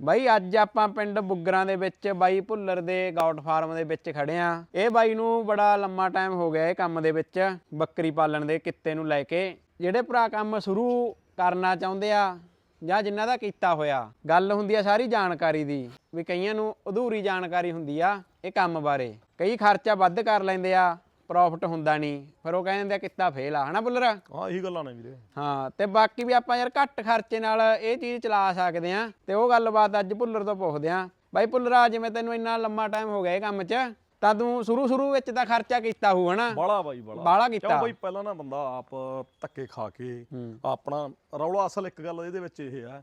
ਬਾਈ, ਅੱਜ ਆਪਾਂ ਪਿੰਡ ਬੁੱਗਰਾਂ ਦੇ ਵਿੱਚ ਬਾਈ ਭੁੱਲਰ ਦੇ ਗਾਊਟ ਫਾਰਮ ਦੇ ਵਿੱਚ ਖੜੇ ਆ। ਇਹ ਬਾਈ ਨੂੰ ਬੜਾ ਲੰਮਾ ਟਾਈਮ ਹੋ ਗਿਆ ਇਹ ਕੰਮ ਦੇ ਵਿੱਚ, ਬੱਕਰੀ ਪਾਲਣ ਦੇ ਕਿੱਤੇ ਨੂੰ ਲੈ ਕੇ। ਜਿਹੜੇ ਭਰਾ ਕੰਮ ਸ਼ੁਰੂ ਕਰਨਾ ਚਾਹੁੰਦੇ ਆ ਜਾਂ ਜਿਨ੍ਹਾਂ ਦਾ ਕੀਤਾ ਹੋਇਆ, ਗੱਲ ਹੁੰਦੀ ਆ ਸਾਰੀ ਜਾਣਕਾਰੀ ਦੀ। ਵੀ ਕਈਆਂ ਨੂੰ ਅਧੂਰੀ ਜਾਣਕਾਰੀ ਹੁੰਦੀ ਆ ਇਹ ਕੰਮ ਬਾਰੇ। ਕਈ ਖਰਚਾ ਵੱਧ ਕਰ ਲੈਂਦੇ ਆ ਪ੍ਰੋਫਿਟ ਹੁੰਦਾ ਨਹੀਂ। ਫਿਰ ਉਹ ਕਹਿੰਦੇ ਆ ਕਿੱਤਾ ਫੇਲ ਆ ਹਨਾ ਭੁੱਲਰ ਹਾਂ ਇਹੀ ਗੱਲਾਂ ਨੇ ਵੀਰੇ। ਹਾਂ ਤੇ ਬਾਕੀ ਵੀ ਆਪਾਂ ਯਾਰ ਘੱਟ ਖਰਚੇ ਨਾਲ ਇਹ ਚੀਜ਼ ਚਲਾ ਸਕਦੇ ਆ ਤੇ ਉਹ ਗੱਲਬਾਤ ਅੱਜ ਭੁੱਲਰ ਤੋਂ ਪੁੱਛਦੇ ਆ ਬਾਈ ਭੁੱਲਰਾ ਜਿਵੇਂ ਤੈਨੂੰ ਇੰਨਾ ਲੰਮਾ ਟਾਈਮ ਹੋ ਗਿਆ ਇਹ ਕੰਮ 'ਚ ਤਾਂ ਤੂੰ ਸ਼ੁਰੂ ਸ਼ੁਰੂ ਵਿੱਚ ਤਾਂ ਖਰਚਾ ਕੀਤਾ ਹੋਊ ਹਨਾ? ਬਾਲਾ ਬਾਈ ਬਾਲਾ ਬਾਹਲਾ ਕੀਤਾ। ਕਿਉਂ ਬਾਈ ਪਹਿਲਾਂ ਨਾ ਬੰਦਾ ਆਪ ਧੱਕੇ ਖਾ ਕੇ ਆਪਣਾ ਰੌਲਾ ਅਸਲ ਇੱਕ ਗੱਲ ਇਹਦੇ ਵਿੱਚ ਇਹ ਹੈ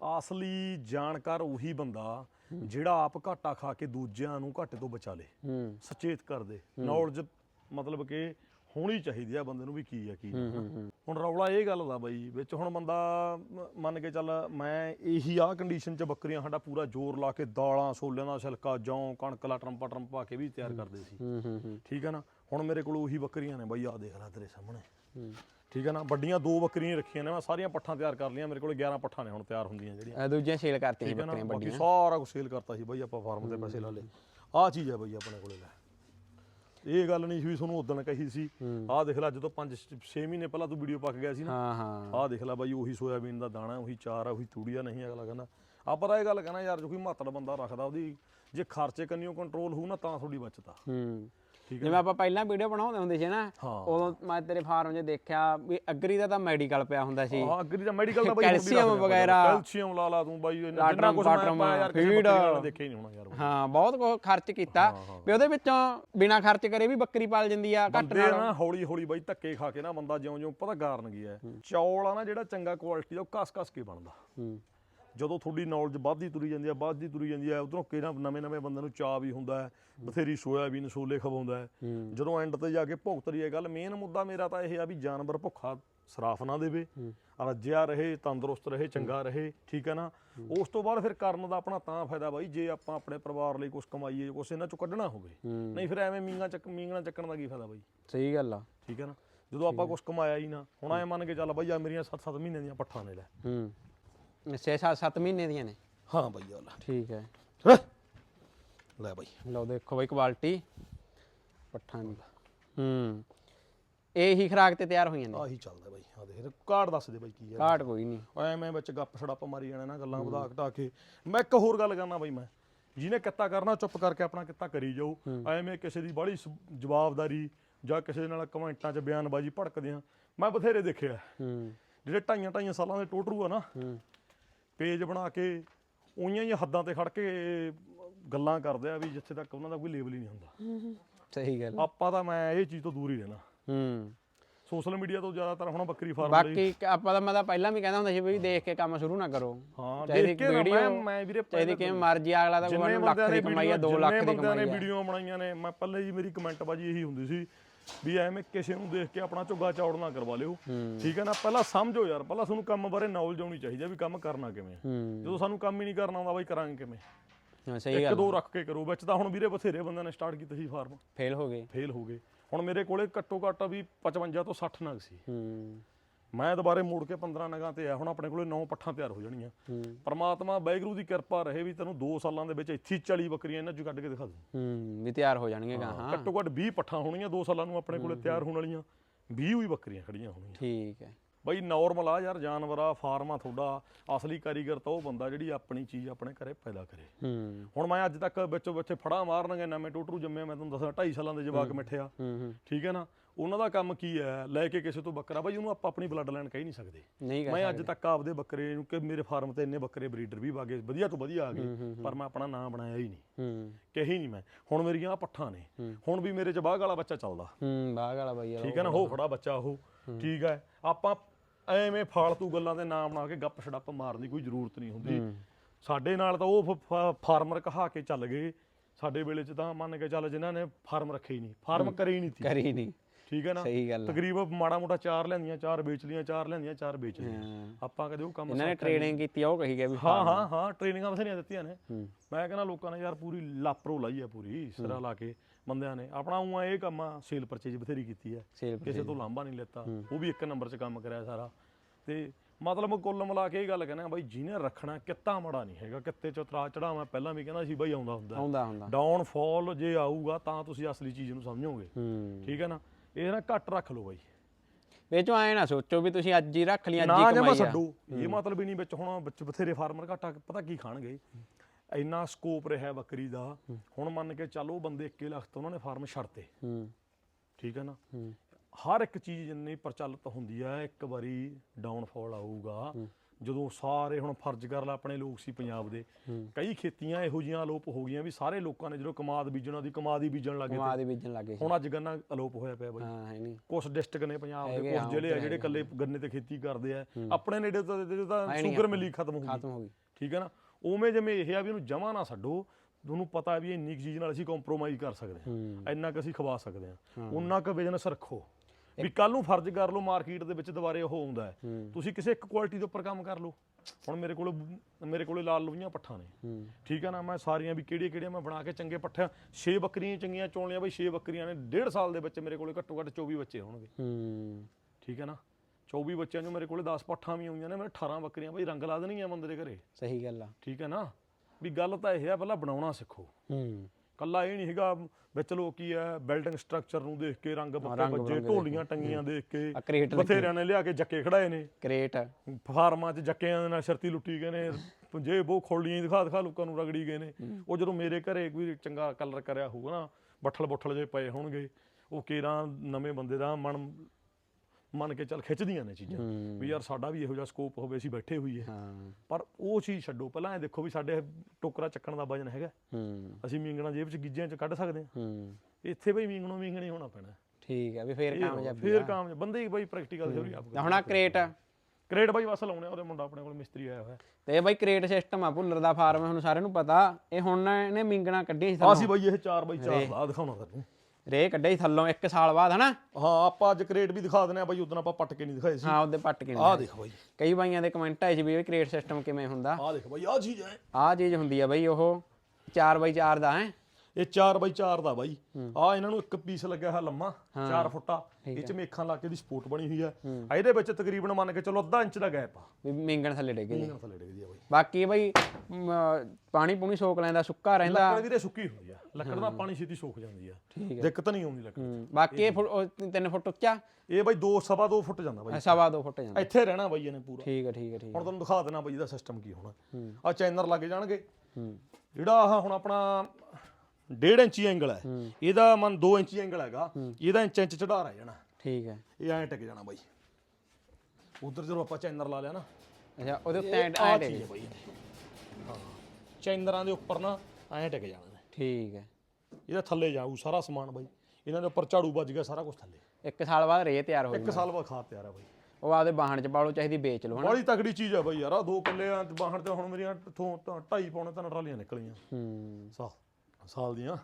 ਅਸਲੀ ਜਾਣਕਾਰ ਉਹੀ ਬੰਦਾ ਜਿਹੜਾ ਆਪ ਘਾਟਾ ਖਾ ਕੇ ਦੂਜਿਆਂ ਨੂੰ ਘਾਟੇ ਤੋਂ ਬਚਾ ਲੇ ਸੁਚੇਤ ਕਰ ਦੇ ਨੌਲੇਜ ਮਤਲਬ ਕਿ ਹੋਣੀ ਚਾਹੀਦੀ ਆ ਬੰਦੇ ਨੂੰ ਵੀ ਕੀ ਆ ਕੀ ਨਹੀਂ। ਹੁਣ ਰੌਲਾ ਇਹ ਗੱਲ ਦਾ ਬਾਈ ਵਿੱਚ ਹੁਣ ਬੰਦਾ ਮ- ਮੰਨ ਕੇ ਚੱਲ ਮੈਂ ਇਹੀ ਆ ਕੰਡੀਸ਼ਨ 'ਚ ਬੱਕਰੀਆਂ ਸਾਡਾ ਪੂਰਾ ਜ਼ੋਰ ਲਾ ਕੇ ਦਾਲਾਂ ਛੋਲਿਆਂ ਦਾ ਛਿਲਕਾ ਜੌਂ ਕਣਕ ਲਾ ਟਰੰਪਾ ਟਰੰਪ ਕੇ ਵੀ ਤਿਆਰ ਕਰਦੇ ਸੀ। ਹੂੰ ਹੂੰ ਹੂੰ। ਠੀਕ ਆ ਨਾ? ਹੁਣ ਮੇਰੇ ਕੋਲ ਉਹੀ ਬੱਕਰੀਆਂ ਨੇ ਬਾਈ ਆ ਦੇਖ ਲੈ ਤੇਰੇ ਸਾਹਮਣੇ। ਠੀਕ ਆ ਨਾ? ਵੱਡੀਆਂ ਦੋ ਬੱਕਰੀਆਂ ਰੱਖੀਆਂ ਨੇ ਮੈਂ ਸਾਰੀਆਂ ਪੱਠਾਂ ਤਿਆਰ ਕਰ ਲਈਆਂ ਮੇਰੇ ਕੋਲ 11 ਪੱਠਾਂ ਨੇ ਹੁਣ ਤਿਆਰ ਹੁੰਦੀਆਂ ਜਿਹੜੀਆਂ। ਇਹ ਦੂਜੀਆਂ ਸੇਲ ਕਰਤੀਆਂ ਸੀ ਠੀਕ ਆ ਨਾ? ਬੱਕਰੀਆਂ ਬਾਕੀ ਵੱਡੀਆਂ। ਸਾਰਾ ਕੁਝ ਸੇਲ ਕਰਤਾ ਸੀ ਬਾਈ ਆਪਾਂ ਫਾਰਮ ਤੇ ਪੈਸੇ ਲਾ ਲਏ। ਆਹ ਚੀਜ਼ ਹੈ ਬਾਈ ਆਪਣੇ ਕੋਲੇ ਲੈ। ਇਹ ਗੱਲ ਨਹੀਂ ਸੀ ਵੀ ਤੁਹਾਨੂੰ ਉਦੋਂ ਕਹੀ ਸੀ। ਆਹ ਦੇਖ ਲੈ ਜਦੋਂ 5 6 ਮਹੀਨੇ ਪਹਿਲਾਂ ਤੂੰ ਵੀਡੀਓ ਪਾ ਕੇ ਗਿਆ ਸੀ ਨਾ। ਹਾਂ ਹਾਂ। ਆਹ ਦੇਖ ਲੈ ਬਾਈ ਉਹੀ ਸੋਇਆਬੀਨ ਦਾ ਦਾਣਾ ਉਹੀ ਚਾਰ ਆ ਉਹੀ ਤੂੜੀਆ ਨਹੀਂ ਅਗਲਾ ਕਹਿੰਦਾ। ਆਪਾਂ ਤਾਂ ਇਹ ਗੱਲ ਕਹਿਣਾ ਯਾਰ ਜੋ ਕੋਈ ਮਾਤੜ ਬੰਦਾ ਰੱਖਦਾ ਉਹਦੀ ਜੇ ਖਰਚੇ ਕੰਨਿਓ ਕੰਟਰੋਲ ਹੋਊ ਨਾ ਤਾਂ ਥੋੜੀ ਬਚਤ ਆ। ਹੂੰ। ਜਿਵੇਂ ਆਪਾਂ ਪਹਿਲਾਂ ਵੀਡੀਓ ਬਣਾਉਂਦੇ ਹੁੰਦੇ ਸੀ ਨਾ। ਉਦੋਂ ਮੈਂ ਤੇਰੇ ਫਾਰਮ 'ਚ ਦੇਖਿਆ ਵੀ ਅਗਰੀ ਦਾ ਤਾਂ ਮੈਡੀਕਲ ਪਿਆ ਹੁੰਦਾ ਸੀ। ਹਾਂ ਅਗਰੀ ਦਾ ਮੈਡੀਕਲ ਦਾ ਬਾਈ ਕੈਲਸ਼ੀਅਮ ਵਗੈਰਾ। ਕੈਲਸ਼ੀਅਮ ਲਾ ਲਾ ਤੂੰ ਬਾਈ ਇੰਨਾ- ਕੁਝ ਮੈਂ ਯਾਰ ਕਿਸੇ ਫੀਡ। ਦੇਖਿਆ ਹੀ ਨਹੀਂ ਹੋਣਾ ਯਾਰ ਹਾਂ ਬਹੁਤ ਕੁਝ ਖਰਚ ਕੀਤਾ। ਵੀ ਉਹਦੇ ਵਿੱਚੋਂ ਬਿਨਾ ਖਰਚ ਕਰੇ ਵੀ ਬੱਕਰੀ ਪਾਲ ਜਾਂਦੀ ਆ ਘੱਟ ਨਾਲ। ਨਾ ਹੌਲੀ ਹੌਲੀ ਬਾਈ ਧੱਕੇ ਖਾ ਕੇ ਨਾ ਬੰਦਾ ਜਿਉਂ-ਜਿਉਂ ਪਤਾ ਕਾਰਨ ਕੀ ਹੈ। ਚੌਲ ਆ ਨਾ ਜਿਹੜਾ ਚੰਗਾ ਕੁਆਲਿਟੀ ਦਾ ਉਹ ਕਸ-ਕਸ ਕੇ ਬਣਦਾ। ਹੂੰ। ਜਦੋਂ ਤੁਹਾਡੀ ਨੌਲੇਜ ਵੱਧਦੀ ਤੁਰੀ ਜਾਂਦੀ ਹੈ ਵੱਧਦੀ ਤੁਰੀ ਜਾਂਦੀ ਹੈ ਉਧਰੋਂ ਕਿਹੜਾ ਨਵੇਂ-ਨਵੇਂ ਬੰਦੇ ਨੂੰ ਚਾਹ ਵੀ ਹੁੰਦਾ ਹੈ ਬਥੇਰੀ ਸੋਇਆਬੀਨ ਛੋਲੇ ਖਵਾਉਂਦਾ ਹੈ। ਜਦੋਂ ਐਂਡ ਤੇ ਜਾ ਕੇ ਭੁਗਤਰੀ ਹੈ ਗੱਲ ਮੇਨ ਮੁੱਦਾ ਮੇਰਾ ਤਾਂ ਇਹ ਆ ਵੀ ਜਾਨਵਰ ਭੁੱਖਾ ਸਰਾਫ ਨਾ ਦੇਵੇ। ਰੱਜਿਆ ਰਹੇ ਤੰਦਰੁਸਤ ਰਹੇ ਚੰਗਾ ਰਹੇ ਠੀਕ ਹੈ ਨਾ? ਉਸ ਤੋਂ ਬਾਅਦ ਫਿਰ ਕਰਨ ਦਾ ਆਪਣਾ ਤਾਂ ਫਾਇਦਾ ਬਾਈ ਜੇ ਆਪਾਂ ਆਪਣੇ ਪਰਿਵਾਰ ਲਈ ਕੁਝ ਕਮਾਈਏ ਕੁਝ ਇਹਨਾਂ ਚੋਂ ਕੱਢਣਾ ਹੋਵੇ ਨਹੀਂ ਫਿਰ ਐਵੇਂ ਮੀਂਗਾ ਚੱਕ ਮੀਂਗਣਾ ਚੱਕਣ ਦਾ ਕੀ ਫਾਇਦਾ ਬਾਈ? ਸਹੀ ਗੱਲ ਆ। ਠੀਕ ਹੈ ਨਾ? ਜਦੋਂ ਆਪਾਂ ਕੁਝ ਕਮਾਇਆ ਹੀ ਨਾ ਹੁਣ ਐ ਮੰਨ ਕੇ ਚੱਲ ਬਾਈ ਆ ਮੇਰੀਆਂ 7-7 ਮਹੀਨੇ ਦੀਆਂ ਪੱਠਾਂ ਨੇ ਲੈ। ਹੂੰ। 6-7 ਮਹੀਨੇ ਦੀਆਂ ਨੇ। ਹਾਂ ਬਾਈ ਆ ਲੈ। ਠੀਕ ਹੈ। ਲੈ ਬਾਈ। ਲਓ ਦੇਖੋ ਬਈ ਕੁਆਲਿਟੀ ਪੱਠਾਂ ਦੀ। ਹੂੰ। ਇਹੀ ਖਰਾਕ ਤੇ ਤਿਆਰ ਹੋਈਆਂ ਨੇ। ਆਹੀ ਚੱਲਦਾ ਬਾਈ। ਆ ਦੇਖ ਕਾਰਡ ਦੱਸ ਦੇ ਬਾਈ ਕੀ ਹੈ। ਘਾਟ ਕੋਈ ਨਹੀਂ। ਐ ਮੈਂ ਵਿੱਚ ਗੱਪ ਛੜਾਪ ਮਾਰੀ ਜਾਣਾ ਨਾ ਗੱਲਾਂ ਵਧਾ ਘਟਾ ਕੇ। ਮੈਂ ਇੱਕ ਹੋਰ ਗੱਲ ਕਰਨਾ ਬਾਈ ਮੈਂ। ਜਿਹਨੇ ਕਿੱਤਾ ਕਰਨਾ ਚੁੱਪ ਕਰਕੇ ਆਪਣਾ ਕਿੱਤਾ ਕਰੀ ਜਾਓ। ਐਵੇਂ ਕਿਸੇ ਦੀ ਬੜੀ ਜਵਾਬਦਾਰੀ ਜਾਂ ਕਿਸੇ ਨਾਲ ਕਮੈਂਟਾਂ 'ਚ ਬਿਆਨਬਾਜ਼ੀ ਭੜਕਦੇ ਆ ਮੈਂ ਬਥੇਰੇ ਦੇਖਿਆ ਹੂੰ। ਜਿਹੜੇ ਢਾਈਆਂ ਢਾਈਆਂ ਸਾਲਾਂ ਦੇ ਟੋਟਰੂ ਆ ਨਾ। ਹੂੰ। ਪੇਜ ਬਣਾ ਕੇ ਉਈਆਂ ਹੀ ਹੱਦਾਂ ਤੇ ਖੜ ਕੇ ਗੱਲਾਂ ਕਰਦੇ ਆ ਵੀ ਜਿੱਥੇ ਤੱਕ ਉਹਨਾਂ ਦਾ ਕੋਈ ਲੇਬਲ ਹੀ ਨਹੀਂ ਹੁੰਦਾ। ਸਹੀ ਗੱਲ ਆਪਾਂ ਤਾਂ ਮੈਂ ਇਹ ਚੀਜ਼ ਤੋਂ ਦੂਰ ਹੀ ਰਹਿਣਾ। ਹੂੰ। ਸੋਸ਼ਲ ਮੀਡੀਆ ਤੋਂ ਜ਼ਿਆਦਾਤਰ ਹੁਣ ਬੱਕਰੀ ਫਾਰਮ ਲਈ। ਬਾਕੀ ਕ- ਆਪਾਂ ਤਾਂ ਮੈਂ ਤਾਂ ਪਹਿਲਾਂ ਵੀ ਕਹਿੰਦਾ ਹੁੰਦਾ ਸੀ ਵੀ ਦੇਖ ਕੇ ਕੰਮ ਸ਼ੁਰੂ ਨਾ ਕਰੋ। ਹਾਂ ਦੇਖ ਕੇ ਵੀਡੀਓ ਮੈਂ ਵੀਰੇ ਚਾਹੀਦੀ ਕਿਵੇਂ ਮਰਜ਼ੀ ਅਗਲਾ ਤਾਂ ਕੋਈ ਲੱਖ ਦੀ ਕਮਾਈ ਆ 2 ਲੱਖ ਦੀ ਬੰਦਿਆਂ ਨੇ ਕਮਾਈ ਆ। ਵੀਡੀਓ ਬਣਾਈਆਂ ਨੇ ਮੈਂ ਪਹਿਲੇ ਜੀ ਮੇਰੀ ਕਮੈਂਟ ਬਾਜੀ ਇਹੀ ਹੁੰਦੀ ਸੀ ਵੀ ਐਵੇਂ ਕਿਸੇ ਨੂੰ ਦੇਖ ਕੇ ਆਪਣਾ ਝੁੱਗਾ ਚੌੜ ਨਾ ਕਰਵਾ ਲਿਓ। ਠੀਕ ਹੈ ਨਾ? ਪਹਿਲਾਂ ਸਮਝੋ ਯਾਰ ਪਹਿਲਾਂ ਤੁਹਾਨੂੰ ਕੰਮ ਬਾਰੇ ਨੌਲੇਜ ਹੋਣੀ ਚਾਹੀਦੀ ਹੈ ਵੀ ਕੰਮ ਕਰਨਾ ਕਿਵੇਂ ਜਦੋਂ ਸਾਨੂੰ ਕੰਮ ਹੀ ਨਹੀਂ ਕਰਨਾ ਆਉਂਦਾ ਬਾਈ ਕਰਾਂਗੇ ਕਿਵੇਂ? ਇੱਕ ਦੋ ਰੱਖ ਕੇ ਕਰੋ ਵਿੱਚ ਤਾਂ ਹੁਣ ਵੀਰੇ ਬਥੇਰੇ ਬੰਦਿਆਂ ਨੇ ਸਟਾਰਟ ਕੀਤਾ ਸੀ ਫਾਰਮ ਫੇਲ ਹੋ ਗਏ। ਫੇਲ ਹੋ ਗਏ। ਹੁਣ ਮੇਰੇ ਕੋਲੇ ਘੱਟੋ ਘੱਟ ਵੀ 55 ਤੋਂ 60 ਨਗ ਸੀ। ਹੂੰ। ਮੈਂ ਦੁਬਾਰੇ ਮੋੜ ਕੇ 15 ਨਗਾਂ ਤੇ ਆ ਹੁਣ ਆਪਣੇ ਕੋਲੇ 9 ਪੱਠਾਂ ਤਿਆਰ ਹੋ ਜਾਣੀਆਂ। ਪਰਮਾਤਮਾ ਵਾਹਿਗੁਰੂ ਦੀ ਕਿਰਪਾ ਰਹੇ ਵੀ ਤੈਨੂੰ 2 ਸਾਲਾਂ ਦੇ ਵਿੱਚ ਇੱਥੇ 40 ਬੱਕਰੀਆਂ ਇਹਨਾਂ ਚੋਂ ਕੱਢ ਕੇ ਦਿਖਾ ਦੂੰ। ਹੂੰ ਵੀ ਤਿਆਰ ਹੋ ਜਾਣਗੇ ਗਾ ਹਾਂ ਘੱਟੋ ਘੱਟ 20 ਪੱਠਾਂ ਹੋਣੀਆਂ 2 ਸਾਲਾਂ ਨੂੰ ਆਪਣੇ ਕੋਲੇ ਤਿਆਰ ਹੋਣ ਵਾਲੀਆਂ 20 ਹੀ ਬੱਕਰੀਆਂ ਖੜੀਆਂ ਹੋਣੀਆਂ। ਠੀਕ ਹੈ। ਬਈ ਨਾਰਮਲ ਆ ਯਾਰ ਜਾਨਵਰ ਆ ਫਾਰਮ ਆ ਤੁਹਾਡਾ ਅਸਲੀ ਕਾਰੀਗਰ ਤਾਂ ਉਹ ਬੰਦਾ ਜਿਹੜੀ ਆਪਣੀ ਚੀਜ਼ ਆਪਣੇ ਘਰੇ ਪੈਦਾ ਕਰੇ। ਹੂੰ। ਹੁਣ ਮੈਂ ਅੱਜ ਤੱਕ ਵਿੱਚੋਂ ਵਿੱਚੇ ਫੜਾ ਮਾਰਨਗੇ ਨਵੇਂ ਟੋਟਰੂ ਜੰਮੇ ਮੈਂ ਤੁਹਾਨੂੰ ਦੱਸਾਂ 2.5 ਸਾਲਾਂ ਦੇ ਜਵਾਕ ਮਿੱਠਿਆ ਹੂੰ ਹੂੰ। ਠੀਕ ਹੈ ਨਾ? ਉਹਨਾਂ ਦਾ ਕੰਮ ਕੀ ਹੈ? ਲੈ ਕੇ ਕਿਸੇ ਤੋਂ ਬੱਕਰਾ। ਬਈ ਉਹਨੂੰ ਆਪਾਂ ਆਪਣੀ ਬਲੱਡ ਲਾਈਨ ਕਹਿ ਨਹੀਂ ਸਕਦੇ। ਨਹੀਂ ਮੈਂ ਅੱਜ ਤੱਕ ਆਪਦੇ ਬੱਕਰੇ ਨੂੰ ਕਿ ਮੇਰੇ ਫਾਰਮ ਤੇ ਇੰਨੇ ਬੱਕਰੇ ਬਰੀਡਰ ਵੀ ਵਾਗੇ ਵਧੀਆ ਤੋਂ ਵਧੀਆ ਆ ਗਏ ਪਰ ਮੈਂ ਆਪਣਾ ਨਾਮ ਬਣਾਇਆ ਹੀ ਨਹੀਂ। ਹੂੰ। ਕਹੀ ਨਹੀਂ ਮੈਂ। ਹੁਣ ਮੇਰੀਆਂ ਪੱਠਾਂ ਨੇ। ਹੁਣ ਵੀ ਮੇਰੇ ਚ ਬਾਗ ਵਾਲਾ ਬੱਚਾ ਚੱਲਦਾ। ਹੂੰ ਬਾਗ ਵਾਲਾ ਬਾਈ ਠੀਕ ਹੈ ਨਾ? ਹੋ ਖੜਾ ਬੱਚਾ ਉਹ। ਠੀਕ ਹੈ। ਆਪਾਂ ਐਵੇਂ ਫਾਲਤੂ ਗੱਲਾਂ ਦੇ ਨਾਮ ਬਣਾ ਕੇ ਗੱਪ ਛੜੱਪ ਮਾਰਨ ਦੀ ਕੋਈ ਜ਼ਰੂਰਤ ਨਹੀਂ ਹੁੰਦੀ। ਸਾਡੇ ਨਾਲ ਤਾਂ ਉਹ ਫਾਰਮਰ ਕਹਾ ਕੇ ਚੱਲ ਗਏ। ਸਾਡੇ ਵੇਲੇ ਚ ਤਾਂ ਮੰਨ ਕੇ ਚੱਲ ਜਿਨ੍ਹਾਂ ਨੇ ਫਾਰਮ ਰੱਖੇ ਹੀ ਨਹੀਂ। ਫਾਰਮ ਕਰੇ ਹੀ ਨਹੀਂ ਕਰੀ ਨਹੀਂ। ਠੀਕ ਹੈ ਨਾ? ਸਹੀ ਗੱਲ ਆ। ਤਕਰੀਬਨ ਮਾੜਾ ਮੋਟਾ ਚਾਰ ਲੈਂਦੀਆਂ ਚਾਰ ਵੇਚ ਲੀਆਂ ਚਾਰ ਲੈਂਦੀਆਂ ਚਾਰ ਵੇਚ ਲੀਆਂ। ਹਾਂ। ਆਪਾਂ ਕਦੇ ਉਹ ਕੰਮ ਇਹਨਾਂ ਨੇ ਟ੍ਰੇਨਿੰਗ ਕੀਤੀ ਆ ਉਹ ਕਹੀ ਗਿਆ ਵੀ ਹਾਂ ਹਾਂ। ਹਾਂ ਟ੍ਰੇਨਿੰਗਾਂ ਬਥੇਰੀਆਂ ਦਿੱਤੀਆਂ ਨੇ। ਹੂੰ। ਮੈਂ ਕਹਿੰਦਾ ਲੋਕਾਂ ਨੇ ਯਾਰ ਪੂਰੀ ਲਾਪਰੋ ਲਾਈ ਆ ਪੂਰੀ ਸਿਰਾ ਲਾ ਕੇ ਬੰਦਿਆਂ ਨੇ। ਆਪਣਾ ਉਂ ਇਹ ਕੰਮ ਆ ਸੇਲ ਪਰਚੇਜ ਬਥੇਰੀ ਕੀਤੀ ਸੇਲ ਕਿਸੇ ਤੋਂ ਲਾਂਭਾ ਨਹੀਂ ਲੈਤਾ। ਉਹ ਵੀ ਇੱਕ ਨੰਬਰ 'ਚ ਕੰਮ ਕਰਿਆ ਸਾਰਾ। ਤੇ ਮਤਲਬ ਕੁੱਲ ਮਿਲਾ ਕੇ ਇਹ ਗੱਲ ਕਹਿੰਦੇ ਆ ਬਾਈ ਜਿਹਨੇ ਰੱਖਣਾ ਕਿੱਤਾ ਮੜਾ ਨਹੀਂ ਹੈਗਾ। ਕਿੱਤੇ ਚ ਉਤਰਾ ਚੜਾ ਮੈਂ ਪਹਿਲਾਂ ਵੀ ਕਹਿੰਦਾ ਸੀ ਬਾਈ ਆਉਂਦਾ ਹੁੰਦਾ। ਆਉਂਦਾ ਹੁੰਦਾ ਡਾਊਨਫਾਲ ਜੇ ਆਊਗਾ ਤਾਂ ਤੁਸੀਂ ਅਸਲੀ ਚੀਜ਼ ਨੂੰ ਸਮਝੋਗੇ। ਹੂੰ। ਠੀਕ ਹੈ ਨਾ? ਇਹ ਨਾ ਘੱਟ ਰੱਖ ਲਓ ਬਾਈ। ਵਿੱਚ ਐ ਨਾ ਸੋਚੋ ਵੀ ਤੁਸੀਂ ਅੱਜ ਹੀ ਰੱਖ ਲਈ ਅੱਜ ਨਾ ਹੀ ਜਮਾ ਕਮਾਈ ਆ ਛੱਡੋ ਇਹ ਮਤਲਬ ਹੀ ਨਹੀਂ ਵਿੱਚ ਹੁਣ ਵਿੱਚ ਬਥੇਰੇ ਫਾਰਮਰ ਘਾਟਾ ਪਤਾ ਕੀ ਖਾਣਗੇ? ਇੰਨਾ ਸਕੋਪ ਰਿਹਾ ਬੱਕਰੀ ਦਾ। ਹੁਣ ਮੰਨ ਕੇ ਚੱਲੋ ਬੰਦੇ 1 ਲੱਖ ਤੋਂ ਉਹਨਾਂ ਨੇ ਫਾਰਮ ਛੱਡਤੇ। ਹੂੰ। ਠੀਕ ਹੈ ਨਾ? ਹੂੰ। ਹਰ ਇੱਕ ਚੀਜ਼ ਜਿੰਨੀ ਪ੍ਰਚਲਿਤ ਹੁੰਦੀ ਹੈ ਇੱਕ ਵਾਰੀ ਡਾਊਨਫਾਲ ਆਊਗਾ। ਜਦੋਂ ਸਾਰੇ ਹੁਣ ਫਰਜ਼ ਕਰ ਲਾ ਆਪਣੇ ਲੋਕ ਸੀ ਪੰਜਾਬ ਦੇ ਕਈ ਖੇਤੀਆਂ ਇਹੋ ਜੀਆਂ ਅਲੋਪ ਹੋ ਗਈਆਂ ਵੀ ਸਾਰੇ ਲੋਕਾਂ ਨੇ ਜਦੋਂ ਕਮਾਦ ਬੀਜਣਾ ਦੀ ਕਮਾਦ ਹੀ ਬੀਜਣ ਲੱਗੇ ਕਮਾ ਦੇ ਬੀਜਣ ਲੱਗੇ ਹੁਣ ਅੱਜ ਗੰਨਾ ਅਲੋਪ ਹੋਇਆ ਪਿਆ ਬਾਈ। ਹਾਂ ਹੈ ਨਹੀਂ ਕੁਝ ਡਿਸਟ੍ਰਿਕਟ ਨੇ ਪੰਜਾਬ ਦੇ ਕੁਝ ਜ਼ਿਲ੍ਹੇ ਆ ਜਿਹੜੇ ਇਕੱਲੇ ਗੰਨੇ ਤੇ ਖੇਤੀ ਕਰਦੇ ਆ। ਆਪਣੇ ਨੇੜੇ ਤਾਂ ਹੈ ਸ਼ੂਗਰ ਮਿਲੀ ਖਤਮ ਹੋ ਗਈ। ਖਤਮ ਹੋ ਗਈ। ਠੀਕ ਹੈ ਨਾ? ਉਵੇਂ ਜਿਵੇਂ ਇਹ ਆ ਵੀ ਇਹਨੂੰ ਜਮਾ ਨਾ ਛੱਡੋ ਤੁਹਾਨੂੰ ਪਤਾ ਹੈ ਵੀ ਇੰਨੀ ਕੁ ਚੀਜ਼ ਨਾਲ ਅਸੀਂ ਕੰਪਰੋਮਾਈਜ਼ ਕਰ ਸਕਦੇ ਹਾਂ। ਹੂੰ। ਇੰਨਾ ਕੁ ਅਸੀਂ ਖਵਾ ਸਕਦੇ ਹਾਂ। ਉਹਨਾਂ ਕੁ ਬਿਜ਼ਨਸ ਰੱਖੋ। ਵੀ ਕੱਲ ਨੂੰ ਫਰਜ਼ ਕਰ ਲਓ ਮਾਰਕੀਟ ਦੇ ਵਿੱਚ ਦੁਬਾਰੇ ਉਹ ਆਉਂਦਾ ਹੈ। ਤੁਸੀਂ ਕਿਸੇ ਇੱਕ ਕੁਆਲਿਟੀ ਦੇ ਉੱਪਰ ਕੰਮ ਕਰ ਲਓ। ਹੁਣ ਮੇਰੇ ਕੋਲ ਮੇਰੇ ਕੋਲੇ ਲਾਲ ਲੋਹੀਆਂ ਪੱਠਾਂ ਨੇ। ਠੀਕ ਹੈ ਨਾ ਮੈਂ ਸਾਰੀਆਂ ਵੀ ਕਿਹੜੀਆਂ ਕਿਹੜੀਆਂ ਮੈਂ ਬਣਾ ਕੇ ਚੰਗੇ ਪੱਠਿਆਂ 6 ਬੱਕਰੀਆਂ ਚੰਗੀਆਂ ਚੋਣ ਲਿਆ ਬਈ 6 ਬੱਕਰੀਆਂ ਨੇ ਡੇਢ ਸਾਲ ਦੇ ਵਿੱਚ ਮੇਰੇ ਕੋਲੇ ਘੱਟੋ ਘੱਟ 24 ਬੱਚੇ ਹੋਣਗੇ। ਠੀਕ ਹੈ ਨਾ? 24 ਬੱਚਿਆਂ ਚੋਂ ਮੇਰੇ ਕੋਲੇ 10 ਪੱਠਾਂ ਵੀ ਆਉਂਦੀਆਂ ਨੇ ਮੇਰੇ 18 ਬੱਕਰੀਆਂ ਬਈ ਰੰਗ ਲਾ ਦੇਣਗੀਆਂ ਬੰਦੇ ਦੇ ਘਰੇ। ਸਹੀ ਗੱਲ ਆ। ਠੀਕ ਹੈ ਨਾ? ਵੀ ਗੱਲ ਤਾਂ ਇਹ ਆ ਪਹਿਲਾਂ ਬਣਾਉਣਾ ਸਿੱਖੋ। ਹੂੰ। ਕੱਲਾ ਇਹ ਨਹੀਂ ਹੈਗਾ ਵਿੱਚ ਲੋਕ ਕੀ ਹੈ ਬਿਲਡਿੰਗ ਸਟਰਕਚਰ ਨੂੰ ਦੇਖ ਕੇ ਰੰਗ ਵੱਜੇ ਬਿਰੰਗੇ ਢੋਲੀਆਂ ਟੰਗੀਆਂ ਦੇਖ ਕੇ ਬਥੇਰਿਆਂ ਨੇ ਲਿਆ ਕੇ ਜੱਕੇ ਖੜਾਏ ਨੇ। ਕ੍ਰੇਟ ਫਾਰਮਾਂ 'ਚ ਜੱਕਿਆਂ ਦੇ ਨਾਲ ਸ਼ਰਤੀ ਲੁੱਟੀ ਗਏ ਨੇ ਜੇ ਉਹ ਖੋਲੀਆਂ ਦਿਖਾ ਦਿਖਾ ਲੋਕਾਂ ਨੂੰ ਰਗੜੀ ਗਏ ਨੇ। ਉਹ ਜਦੋਂ ਮੇਰੇ ਘਰੇ ਕੋਈ ਚੰਗਾ ਕਲਰ ਕਰਿਆ ਹੋਊਗਾ ਨਾ ਬੱਠਲ ਬੁੱਠਲ ਜੇ ਪਏ ਹੋਣਗੇ ਉਹ ਕੇਰਾਂ ਨਵੇਂ ਬੰਦੇ ਦਾ ਮਨ ਮੰਨ ਕੇ ਚੱਲ ਖਿੱਚਦੀਆਂ ਨੇ ਚੀਜ਼ਾਂ। ਹੂੰ। ਵੀ ਯਾਰ ਸਾਡਾ ਵੀ ਇਹੋ ਜਿਹਾ ਸਕੋਪ ਹੋਵੇ ਅਸੀਂ ਬੈਠੇ ਹੋਈਏ। ਹਾਂ। ਪਰ ਉਹ ਚੀਜ਼ ਛੱਡੋ ਪਹਿਲਾਂ ਇਹ ਦੇਖੋ ਵੀ ਸਾਡੇ ਟੋਕਰਾ ਚੱਕਣ ਦਾ ਵਜਨ ਹੈਗਾ। ਹੂੰ। ਅਸੀਂ ਮੀਂਗਣਾ ਜੇਬ 'ਚ ਗਿੱਜਿਆਂ 'ਚ ਕੱਢ ਸਕਦੇ ਹਾਂ। ਹੂੰ। ਇੱਥੇ ਬਈ ਮੀਂਗਣੋਂ ਮੀਂਗਣੇ ਹੋਣਾ ਪੈਣਾ। ਠੀਕ ਹੈ ਵੀ ਫੇਰ ਕਾਮਯਾਬੀ ਫੇਰ ਕੰਮ ਬੰਦੇ ਹੀ ਬਈ ਪ੍ਰੈਕਟੀਕਲ ਥਿਉਰੀ ਆਪ ਹੁਣ ਆ। ਕ੍ਰੇਟ ਕ੍ਰੇਡ ਬਾਈ ਬਸ ਲਾਉਣੇ ਉਹਦੇ ਮੁੰਡਾ ਆਪਣੇ ਕੋਲ ਮਿਸਤਰੀ ਆਇਆ ਹੋਇਆ। ਤੇ ਇਹ ਬਾਈ ਕ੍ਰੇਟ ਸਿਸਟਮ ਆ ਭੁੱਲਰ ਦਾ ਫਾਰਮ ਹੁਣ ਸਾਰਿਆਂ ਨੂੰ ਪਤਾ। ਇਹ ਹੁਣ ਇਹਨੇ ਮਿੰਗਣਾ ਕੱਢੀ ਸੀ ਆ ਸੀ ਥੱਲੋਂ ਬਾਈ ਇਹ 4 ਬਾਈ 4 ਦਾ ਦਿਖਾਉਣਾ ਤੁਹਾਨੂੰ ਰੇ ਕੱਢਿਆ ਸੀ ਥੱਲੋਂ ਇੱਕ ਸਾਲ ਬਾਅਦ ਹਨਾ? ਹਾਂ ਆਪਾਂ ਅੱਜ ਕ੍ਰੇਡ ਵੀ ਦਿਖਾ ਦਿੰਦੇ ਆ ਬਾਈ ਉਦੋਂ ਆਪਾਂ ਪੱਟ ਕੇ ਨਹੀਂ ਦਿਖਾਏ ਸੀ। ਹਾਂ ਉਹਦੇ ਪੱਟ ਕੇ ਆਹ ਦੇਖ ਬਾਈ। ਕਈ ਬਾਈਆਂ ਦੇ ਕਮੈਂਟ ਆਏ ਸੀ ਵੀ ਇਹ ਕ੍ਰੇਟ ਸਿਸਟਮ ਕਿਵੇਂ ਹੁੰਦਾ। ਆਹ ਦੇਖ ਬਾਈ ਆਹ ਚੀਜ਼ ਹੈ। ਆਹ ਚੀਜ਼ ਹੁੰਦੀ ਆ ਬਾਈ ਉਹ 4 ਬਾਈ 4 ਦਾ ਹੈ? ਇਹ 4 ਬਾਈ 4 ਦਾ ਬਾਈ। ਆ ਇਹਨਾਂ ਨੂੰ ਇੱਕ ਪੀਸ ਲੱਗਿਆ ਹੈ ਲੰਮਾ 4 ਫੁੱਟਾ। ਇਹ ਚ ਮੇਖਾਂ ਲਾ ਕੇ ਦੀ ਸਪੋਰਟ ਬਣੀ ਹੋਈ ਹੈ। ਆ ਇਹਦੇ ਵਿੱਚ ਤਕਰੀਬਨ ਮੰਨ ਕੇ ਚਲੋ ਅੱਧਾ ਇੰਚ ਦਾ ਗੈਪ ਆ। ਮਿੰਗਣ ਥੱਲੇ ਡਿੱਗ ਥੱਲੇ ਆ ਬਾਈ। ਬਾਕੀ ਬਾਈ ਪਾਣੀ ਪੂਣੀ ਸੋਕ ਲੈਂਦਾ ਸੁੱਕਾ ਰਹਿੰਦਾ। ਲੱਕੜ ਵੀਰੇ ਸੁੱਕੀ ਹੁੰਦੀ ਆ। ਲੱਕੜ ਦਾ ਪਾਣੀ ਛੇਤੀ ਸੁੱਕ ਜਾਂਦੀ ਆ। ਦਿੱਕਤ ਨਹੀਂ ਆਉਂਦੀ ਲੱਕੜ ਬਾਕੀ ਇਹ ਫੁੱਟ- ਉਹ 3 ਫੁੱਟ ਉੱਚਾ। ਇਹ ਬਾਈ 2 ਸਵਾ 2 ਫੁੱਟ ਜਾਂਦਾ ਬਾਈ। ਸਵਾ 2 ਫੁੱਟ ਜਾਂਦਾ। ਇੱਥੇ ਰਹਿਣਾ ਬਾਈ ਇਹਨੇ ਪੂਰਾ। ਠੀਕ ਹੈ ਠੀਕ ਹੈ ਠੀਕ ਹੁਣ ਤੁਹਾਨੂੰ ਦਿਖਾ ਦੇਣਾ ਬਾਈ ਇਹਦਾ ਸਿਸਟਮ ਕੀ ਹੋਣਾ। ਆ ਚੈਨਰ ਲੱਗ ਜਾਣਗੇ। ਜਿਹੜਾ ਆਹ ਹੁਣ ਆਪਣਾ 1.5 ਇੰਚੀ ਐਂਗਲ ਹੈ। ਇਹਦਾ ਮਨ 2 ਇੰਚੀ ਐਂਗਲ ਹੈਗਾ। ਇਹਦਾ ਇੰਚ ਇੰਚ ਚੜਾ ਰਹਿ ਜਾਣਾ। ਠੀਕ ਹੈ। ਇਹ ਐਂ ਟਿਕ ਜਾਣਾ ਬਾਈ। ਉਧਰ ਜਦੋਂ ਆਪਾਂ ਚੈਨਰ ਲਾ ਲਿਆ ਨਾ। ਅੱਛਾ ਉਹਦੇ ਉੱਤੇ ਐਂ ਆਹ ਚੀਜ਼ ਹੈ ਬਾਈ। ਇਹਦੀ। ਹਾਂ। ਚੈਨਰਾਂ ਦੇ ਉੱਪਰ ਨਾ ਐਂ ਟਿਕ ਜਾਣਾ ਠੀਕ ਹੈ। ਇਹਦਾ ਥੱਲੇ ਜਾਊ ਸਾਰਾ ਸਮਾਨ ਬਾਈ। ਇਹਨਾਂ ਦੇ ਉੱਪਰ ਝਾੜੂ ਵੱਜ ਗਿਆ ਸਾਰਾ ਕੁਝ ਥੱਲੇ। ਇੱਕ ਸਾਲ ਬਾਅਦ ਰੇ ਤਿਆਰ ਹੋ ਇੱਕ ਸਾਲ ਬਾਅਦ ਖਾਦ ਤਿਆਰ ਆ ਬਾਈ। ਉਹ ਆਪਦੇ ਬਾਹਣ ਚ ਪਾਲੋ ਚਾਹੀਦੀ ਵੇਚ ਲਓ ਹਨਾ? ਬੜੀ ਤਕੜੀ ਚੀਜ਼ ਆ ਬਾਈ ਯਾਰ। ਆ ਦੋ ਕਿੱਲਿਆਂ ਚ ਬਾਹਣ ਤੇ ਹੁਣ ਮੇਰੀਆਂ ਇਥੋਂ ਢਾਈ ਪੌਣੇ ਤਿੰਨ ਟਰਾਲੀਆਂ ਨਿਕਲੀਆਂ। ਹੂੰ। ਸਾਲ ਸਾਲ ਦੀਆਂ।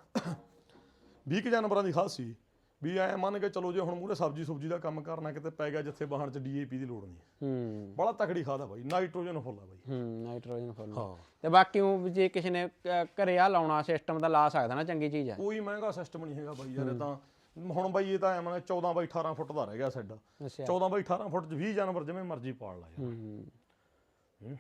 20 ਕੁ ਜਾਨਵਰਾਂ ਦੀ ਖਾਦ ਸੀ। ਵੀ ਐ ਮੰਨ ਕੇ ਚਲੋ ਜੇ ਹੁਣ ਮੂਰੇ ਸਬਜੀ ਸੁਬਜੀ ਦਾ ਕੰਮ ਕਰਨਾ ਕਿਤੇ ਪੈ ਗਿਆ ਜਿੱਥੇ ਬਾਹਣ ਚ ਡੀਏਪੀ ਦੀ ਲੋੜ ਨਹੀਂ। ਹੂੰ। ਬੜਾ ਤਕੜੀ ਖਾਦ ਆ ਬਾਈ ਨਾਈਟ੍ਰੋਜਨ ਫੁੱਲ ਆ ਬਾਈ। ਹੂੰ ਨਾਈਟ੍ਰੋਜਨ ਫੁੱਲ। ਹਾਂ। ਤੇ ਬਾਕੀ ਉਹ ਜੇ ਕਿਸੇ ਨੇ ਘਰੇ ਆ ਲਾਉਣਾ ਸਿਸਟਮ ਦਾ ਲਾ ਸਕਦਾ ਨਾ ਚੰਗੀ ਚੀਜ਼ ਆ। ਕੋਈ ਮਹਿੰਗਾ ਸਿਸਟਮ ਨਹੀਂ ਹੈਗਾ ਬਾਈ ਯਾਰ ਇਹ ਤਾਂ ਹੁਣ ਬਾਈ ਇਹ ਤਾਂ ਐ ਮੰਨ 14 ਬਾਈ 18 ਫੁੱਟ ਦਾ ਰਹਿ ਗਿਆ ਸਾਡਾ ਅੱਛਾ। 14 ਬਾਈ 18 ਫੁੱਟ ਚ 20 ਜਾਨਵਰ ਜਿਵੇਂ ਮਰਜ਼ੀ ਪਾਲ ਲਾ ਯਾਰ। ਹੂੰ।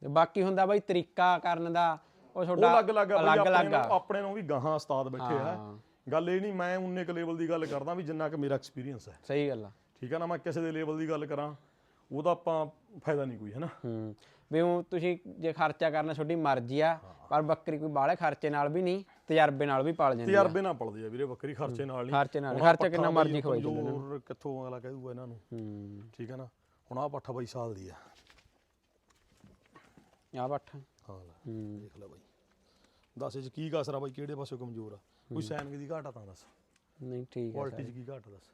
ਤੇ ਬਾਕੀ ਹੁੰਦਾ ਬਾਈ ਤਰੀਕਾ ਕਰਨ ਦਾ ਉਹ ਤੁਹਾਡਾ ਅਲੱਗ ਅਲੱਗ ਆ ਬਾਈ ਆਪਣੇ ਨੂੰ ਆ ਆਪਣੇ ਨੂੰ ਵੀ ਗਾਹਾਂ ਉਸਤਾਦ ਬੈਠੇ ਆ। ਗੱਲ ਇਹ ਨਹੀਂ ਮੈਂ ਉਨੇ ਕ ਲੈਵਲ ਦੀ ਗੱਲ ਕਰਦਾ ਵੀ ਜਿੰਨਾ ਕਿ ਮੇਰਾ ਐਕਸਪੀਰੀਅੰਸ ਹੈ। ਸਹੀ ਗੱਲ ਆ। ਠੀਕ ਹੈ ਨਾ ਮੈਂ ਕਿਸੇ ਦੇ ਲੈਵਲ ਦੀ ਗੱਲ ਕਰਾਂ ਉਹਦਾ ਆਪਾਂ ਫਾਇਦਾ ਨਹੀਂ ਕੋਈ ਹੈ ਨਾ ਹੂੰ। ਵੀ ਉਹ ਤੁਸੀਂ ਜੇ ਖਰਚਾ ਕਰਨਾ ਤੁਹਾਡੀ ਮਰਜ਼ੀ ਆ ਪਰ ਬੱਕਰੀ ਕੋਈ ਬਾਹਲੇ ਖਰਚੇ ਨਾਲ ਵੀ ਨਹੀਂ ਤਜਰਬੇ ਨਾਲ ਵੀ ਪਾਲ ਜਾਂਦੀ ਆ। ਤਜਰਬੇ ਨਾਲ ਪਲਦੀ ਆ ਵੀਰੇ ਬੱਕਰੀ ਖਰਚੇ ਨਾਲ ਨਹੀਂ ਖਰਚੇ ਨਾਲ ਖਰਚਾ ਕਿੰਨਾ ਪੱਠਾ ਮਰਜ਼ੀ ਖਵਾਈ ਚੱਲੋ ਕਮਜ਼ੋਰ ਕਿੱਥੋਂ ਅਗਲਾ ਕਹਿ ਦੂਗਾ ਇਹਨਾਂ ਨੂੰ? ਹੂੰ। ਠੀਕ ਹੈ ਨਾ? ਹੁਣ ਆਹ ਪੱਠਾ ਬਾਈ ਸਾਲ ਦੀ ਆ। ਆ ਲੈ ਹੂੰ। ਦੇਖ ਲੈ ਬਾਈ। ਦੱਸ ਇਹ ਚ ਕੀ ਕਸਰਾ ਬਾਈ ਕਿਹੜੇ ਪਾਸੇ ਕਮਜ਼ੋਰ ਆ? ਕੋਈ ਸੈਨਿਕ ਦੀ ਘਾਟ ਆ ਤਾਂ ਦੱਸ। ਨਹੀਂ ਠੀਕ ਹੈ ਕੁਆਲਿਟੀ ਚ ਕੀ ਘਾਟ ਆ ਦੱਸ?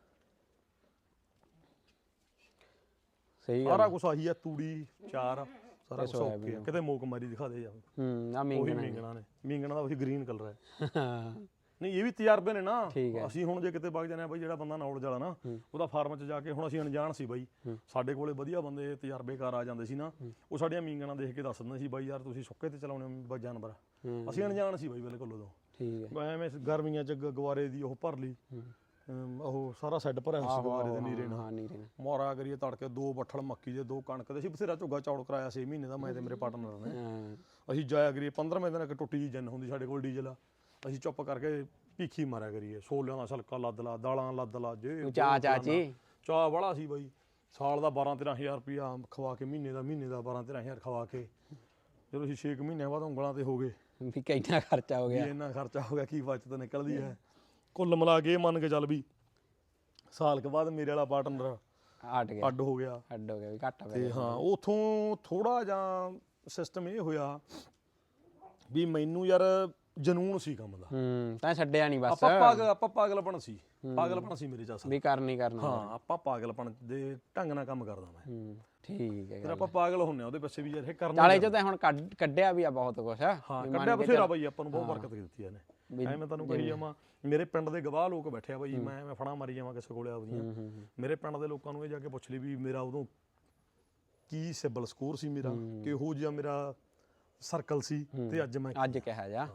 ਸਹੀ ਗੱਲ। ਸਾਰਾ ਕੁਝ ਆਹੀ ਆ ਤੂੜੀ ਚਾਰ ਸਾਰਾ ਕੁਝ ਓਕੇ ਆ। ਕਿਤੇ ਮੋਕ ਮਾਰੀ ਦਿਖਾ ਦੇ ਜਾ ਹੂੰ ਆ ਉਹੀ ਮਿੰਗਣਾ ਮੀਂਗਣਾ ਨੇ। ਮੀਂਗਣਾ ਦਾ ਉਹੀ ਗ੍ਰੀਨ ਕਲਰ ਹੈ। ਨਹੀਂ ਇਹ ਵੀ ਤਜਰਬੇ ਨੇ ਨਾ। ਠੀਕ ਹੈ। ਅਸੀਂ ਹੁਣ ਜੇ ਕਿਤੇ ਵਗ ਆ ਬਾਈ ਜਿਹੜਾ ਬੰਦਾ ਨੌਲੇਜ ਵਾਲਾ ਨਾ ਉਹਦਾ ਫਾਰਮ 'ਚ ਜਾ ਕੇ ਹੁਣ ਅਸੀਂ ਅਣਜਾਣ ਸੀ ਬਾਈ। ਸਾਡੇ ਕੋਲੇ ਵਧੀਆ ਬੰਦੇ ਤਜਰਬੇਕਾਰ ਆ ਜਾਂਦੇ ਸੀ ਨਾ। ਉਹ ਸਾਡੀਆਂ ਮੀਂਗਣਾ ਦੇਖ ਕੇ ਦੱਸ ਦਿੰਦੇ ਸੀ ਬਾਈ ਯਾਰ ਤੁਸੀਂ ਸੁੱਕੇ ਤੇ ਚਲਾਉਣੇ ਹੋ ਬ- ਜਾਨਵਰ। ਅਸੀਂ ਅਣਜਾਣ ਸੀ ਬਾਈ ਬਿਲਕੁਲ ਉਦੋਂ। ਠੀਕ ਹੈ। ਐਵੇਂ ਗਰਮੀਆਂ 'ਚ ਗ- ਗਵਾਰੇ ਦੀ ਉਹ ਭਰ ਲਈ। ਅਮ, ਉਹ ਸਾਰਾ ਸੈੱਡ ਭਰਿਆ ਹੋਇਆ ਸੀ ਗੁਬਾਰੇ ਦੇ ਨੀਰੇ ਨਾਲ। ਹਾਂ ਨੀਰੇ ਨਾਲ। ਮੋਰਾ ਕਰੀਏ ਤੜਕੇ ਦੋ ਬੱਠਲ ਮੱਕੀ ਦੇ ਦੋ ਕਣਕ ਦੇ। ਸੀ ਬਥੇਰਾ ਝੁੱਗਾ ਚੌੜ ਕਰਾਇਆ 6 ਮਹੀਨੇ ਦਾ ਮੈਂ ਤੇ ਮੇਰੇ ਪਾਰਟਨਰ ਨੇ। ਹਾਂ। ਅਸੀਂ ਜਾਇਆ ਕਰੀਏ 15ਵੇਂ ਦਿਨ ਇੱਕ ਟੁੱਟੀ ਜੀ ਜਨ ਹੁੰਦੀ ਸਾਡੇ ਕੋਲ ਡੀਜ਼ਲ। ਆ ਅਸੀਂ ਚੁੱਪ ਕਰਕੇ ਭੀਖੀ ਮਾਰਿਆ ਕਰੀਏ। ਛੋਲਿਆਂ ਦਾ ਛਲਕਾ ਲੱਦ ਲਾ ਦਾਲਾਂ ਲੱਦ ਲਾ ਜੇ ਤੂੰ ਚਾ ਚਾਚੀ ਚਾਹ ਵਾਲਾ ਸੀ ਬਾਈ। ਸਾਲ ਦਾ 12 13000 ਰੁਪਇਆ ਖਵਾ ਕੇ ਮਹੀਨੇ ਦਾ ਮਹੀਨੇ ਦਾ 12 13000 ਖਵਾ ਕੇ। ਜਦੋਂ ਅਸੀਂ 6 ਮਹੀਨਿਆਂ ਬਾਅਦ ਉਂਗਲਾਂ ਤੇ ਹੋ ਗਏ। ਵੀ ਕਿੰਨਾ ਖਰਚਾ ਹੋ ਵੀ ਗਿਆ ਇੰਨਾ ਖਰਚਾ ਹੋ ਗਿਆ ਕੀ ਬਚਤ ਨਿਕਲਦੀ ਹੈ। ਕੁੱਲ ਮਿਲਾ ਕੇ ਇਹ ਮੰਨ ਕੇ ਚੱਲ ਵੀ ਸਾਲ ਕੁ ਬਾਅਦ ਮੇਰੇ ਵਾਲਾ ਪਾਰਟਨਰ ਹਟ ਗਿਆ। ਅੱਡ ਹੋ ਗਿਆ। ਅੱਡ ਹੋ ਗਿਆ ਵੀ ਘੱਟ ਪੈ ਤੇ ਹਾਂ ਉਥੋਂ ਥੋੜਾ ਜਿਹਾ ਸਿਸਟਮ ਇਹ ਹੋਇਆ ਵੀ ਮੈਨੂੰ ਯਾਰ ਜਨੂਨ ਸੀ ਕੰਮ ਦਾ। ਹੂੰ ਤਾਂ ਛੱਡਿਆ ਨਹੀਂ ਬਸ। ਆਪਾਂ ਪਾਗਲ ਆਪਾਂ ਪਾਗਲਪਣ ਸੀ। ਪਾਗਲਪਣ ਸੀ ਮੇਰੇ ਚ ਅਸਲ ਵੀ ਕਰਨੀ ਕਰਨਾ। ਹਾਂ ਆਪਾਂ ਪਾਗਲਪਣ ਦੇ ਢੰਗ ਨਾਲ ਕੰਮ ਕਰਦਾ ਮੈਂ। ਹੂੰ ਠੀਕ ਹੈ ਫਿਰ ਆਪਾਂ ਪਾਗਲ ਹੁੰਨੇ ਆ ਉਹਦੇ ਪਿੱਛੇ ਵੀ ਯਾਰ ਇਹ ਕਰਨਾ ਚਾਲੇ ਚ ਤਾਂ ਹੁਣ ਕੱਢ- ਕੱਢਿਆ ਵੀ ਆ ਬਹੁਤ ਕੁਛ। ਹਾਂ ਕੱਢਿਆ ਬਥੇਰਾ ਬਾਈ ਆਪਾਂ ਨੂੰ ਬਹੁਤ ਬਰਕਤ ਦਿੱਤੀ ਇਹਨੇ। ਵੀ ਐ ਮੈਂ ਤੁਹਾਨੂੰ ਕਹੀ ਜਾਵਾਂ ਮੇਰੇ ਪਿੰਡ ਦੇ ਗਵਾਹ ਲੋਕ ਬੈਠੇ ਆ ਬਾਈ ਮੈਂ ਐਵੇਂ ਫੜਾ ਮਾਰੀ ਜਾਵਾਂ ਕਿਸੇ ਕੋਲੇ ਆਪਦੀਆਂ। ਮੇਰੇ ਪਿੰਡ ਦੇ ਲੋਕਾਂ ਨੂੰ ਇਹ ਜਾ ਕੇ ਪੁੱਛ ਲਈ ਵੀ ਮੇਰਾ ਉਦੋਂ ਕੀ ਸਿਬਲ ਸਕੋਰ ਸੀ ਮੇਰਾ ਕਿਹੋ ਜਿਹਾ ਮੇਰਾ ਸਰਕਲ ਸੀ ਤੇ ਅੱਜ ਮੈਂ ਅੱਜ ਕਿਹਾ ਜਾ।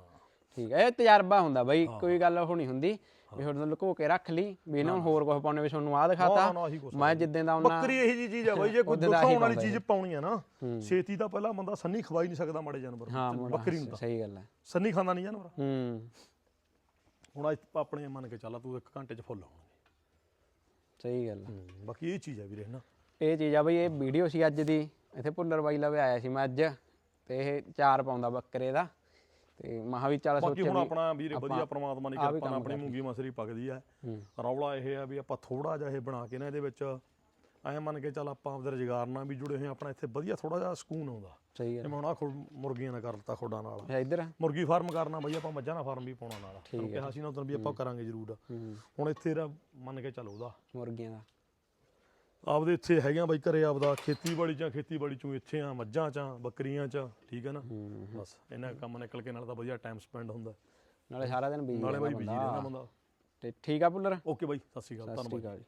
ਠੀਕ ਹੈ ਇਹ ਤਜਰਬਾ ਹੁੰਦਾ ਬਈ ਕੋਈ ਗੱਲ ਨਹੀਂ ਹੁੰਦੀ ਵੀ ਹੁਣ ਲੁਕੋ ਕੇ ਰੱਖ ਲਈ ਵੀ ਇਹਨਾਂ ਨੂੰ ਹੋਰ ਕੁਝ ਪਾਉਣੇ ਵੀ ਤੁਹਾਨੂੰ ਆਹ ਦਿਖਾਤਾ। ਮੈਂ ਜਿੱਦਾਂ ਦਾ ਉਹਨਾਂ ਬੱਕਰੀ ਇਹੀ ਜੀ ਚੀਜ਼ ਆ ਬਾਈ ਜੇ ਕੋਈ ਦਿਖਾਉਣ ਵਾਲੀ ਚੀਜ਼ ਪਾਉਣੀ ਆ ਨਾ ਛੇਤੀ ਤਾਂ ਪਹਿਲਾਂ ਬੰਦਾ ਸੰਨੀ ਖਵਾ ਹੀ ਨਹੀਂ ਸਕਦਾ ਮਾੜੇ ਜਾਨਵਰ ਬੱਕਰੀ ਨੂੰ ਸਹੀ ਗੱਲ ਹੈ। ਸੰਨੀ ਖਾਂਦਾ ਨਹੀਂ ਜਾਨਵਰ। ਹੂੰ। ਹੁਣ ਆਪਣੇ ਮੰਨ ਕੇ ਚੱਲ ਤੂੰ ਇੱਕ ਘੰਟੇ ਚ ਫੁੱਲ ਹੋਣਗੇ। ਸਹੀ ਗੱਲ ਹੈ। ਬਾਕੀ ਇਹ ਚੀਜ਼ ਆ ਵੀਰੇ ਨਾ। ਇਹ ਚੀਜ਼ ਆ ਬਈ ਇਹ ਵੀਡੀਓ ਸੀ ਅੱਜ ਦੀ ਇੱਥੇ ਭੁੱਲਰ ਬਾਈ ਲਵੇ ਆਇਆ ਸੀ ਮੈਂ ਅੱਜ ਤੇ ਇਹ ਚਾਰ ਪਾਉਂਦਾ ਬੱਕਰੇ ਦਾ। ਤੇ ਮਹਾ ਵੀ ਚੱਲ ਬਾਕੀ ਸੋਚਿਆ ਹੁਣ ਆਪਣਾ ਵੀਰੇ ਵਧੀਆ ਪ੍ਰਮਾਤਮਾ ਵੀ ਕਿਰਪਾ ਨਾਲ ਆਪਣੀ ਮੂੰਗੀ ਮਸਰੀ ਪੱਕਦੀ ਆ ਹੂੰ। ਰੌਲਾ ਇਹ ਆ ਵੀ ਆਪਾਂ ਥੋੜਾ ਜਿਹਾ ਇਹ ਬਣਾ ਕੇ ਨਾ ਇਹਦੇ ਵਿੱਚ ਐਂ ਮੰਨ ਕੇ ਚੱਲ ਆਪਾਂ ਆਪਦੇ ਰੁਜ਼ਗਾਰ ਨਾਲ ਵੀ ਜੁੜੇ ਹੋਏ ਆ, ਆਪਣਾ ਇੱਥੇ ਵਧੀਆ ਥੋੜਾ ਜਿਹਾ ਸਕੂਨ ਆਉਂਦਾ। ਸਹੀ ਗੱਲ ਜਿਵੇਂ ਹੁਣ ਖੁ- ਮੁਰਗੀਆਂ ਦਾ ਕਰਤਾ ਖੋਡਾਂ ਨਾਲ। ਅੱਛਾ ਇੱਧਰ? ਮੁਰਗੀ ਫਾਰਮ ਕਰਨਾ ਬਈ ਆਪਾਂ ਮੱਝਾਂ ਦਾ ਫਾਰਮ ਵੀ ਪਾਉਣਾ ਨਾਲ। ਕਿਹਾ ਸੀ ਨਾ ਉਦੋਂ ਵੀ ਆਪਾਂ ਕਰਾਂਗੇ ਜ਼ਰੂਰ। ਹੂੰ। ਹੁਣ ਇੱਥੇ ਰਾ ਮੰਨ ਕੇ ਚੱਲ ਉਹਦਾ। ਮੁਰਗੀਆਂ ਦਾ। ਆਪਦੇ ਇੱਥੇ ਹੈਗੇ ਆ ਬਈ ਘਰੇ ਆਪਦਾ ਖੇਤੀਬਾੜੀ ਚ ਆ, ਖੇਤੀਬਾੜੀ ਚੋਂ ਇੱਥੇ ਆ ਮੱਝਾਂ ਚ ਬੱਕਰੀਆਂ ਚ ਠੀਕ ਹੈ ਨਾ ਬਸ ਇਹਨਾਂ ਕੰਮ ਨਿਕਲ ਕੇ ਨਾਲ ਤਾਂ ਵਧੀਆ ਟਾਈਮ ਸਪੈਂਡ ਹੁੰਦਾ। ਨਾਲੇ ਸਾਰਾ ਦਿਨ ਬਿਜ਼ੀ ਨਾਲੇ ਬਾਈ ਬਿਜ਼ੀ ਰਹਿੰਦਾ ਬੰਦਾ। ਤੇ ਠੀਕ ਆ ਭੁੱਲਰ? ਓਕੇ ਬਾਈ ਸਤਿ ਸ਼੍ਰੀ ਅਕਾਲ ਧੰਨਵਾਦ। ਜੀ।